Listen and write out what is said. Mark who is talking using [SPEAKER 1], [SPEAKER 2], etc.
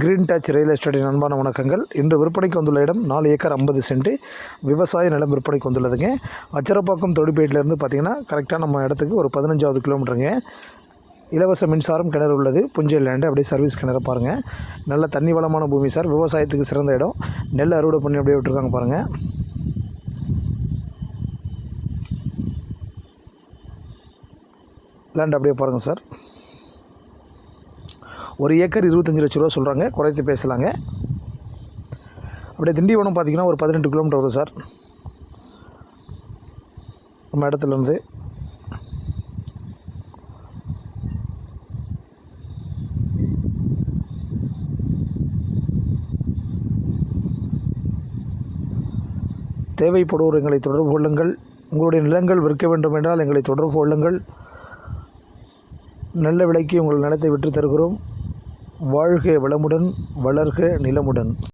[SPEAKER 1] Green touch real எஸ்டேட்டின் அன்பான வணக்கங்கள். இன்று விற்பனைக்கு வந்துள்ள இடம் நாலு ஏக்கர் ஐம்பது சென்ட். விவசாய நிலம் விற்பனைக்கு வந்துள்ளதுங்க. அச்சரப்பாக்கம் தொடுப்பேட்டிலேருந்து பார்த்தீங்கன்னா கரெக்டாக நம்ம இடத்துக்கு ஒரு பதினஞ்சாவது கிலோமீட்டருங்க இலவச மின்சாரம் கிணறு உள்ளது. புஞ்சை லேண்டு அப்படியே சர்வீஸ் கிணறு பாருங்கள் நல்ல தண்ணி வளமான பூமி சார். விவசாயத்துக்கு சிறந்த இடம். நெல் அறுவடை பண்ணி அப்படியே விட்டுருக்காங்க பாருங்கள் லேண்ட் அப்படியே பாருங்கள் சார். ஒரு ஏக்கர் இருபத்தஞ்சி லட்ச ரூபா சொல்கிறாங்க குறைத்து பேசலாங்க. அப்படியே திண்டிவனம் பார்த்தீங்கன்னா ஒரு பதினெட்டு கிலோமீட்டர் வரும் சார். நம்ம இடத்துலேருந்து தேவைப்படுவோர் எங்களை தொடர்பு கொள்ளுங்கள். உங்களுடைய நிலங்கள் விற்க வேண்டும் என்றால் எங்களை தொடர்பு கொள்ளுங்கள். நல்ல விலைக்கு உங்கள் நிலத்தை விற்று தருகிறோம். வாழ்க வளமுடன் வளர்க நிலமுடன்.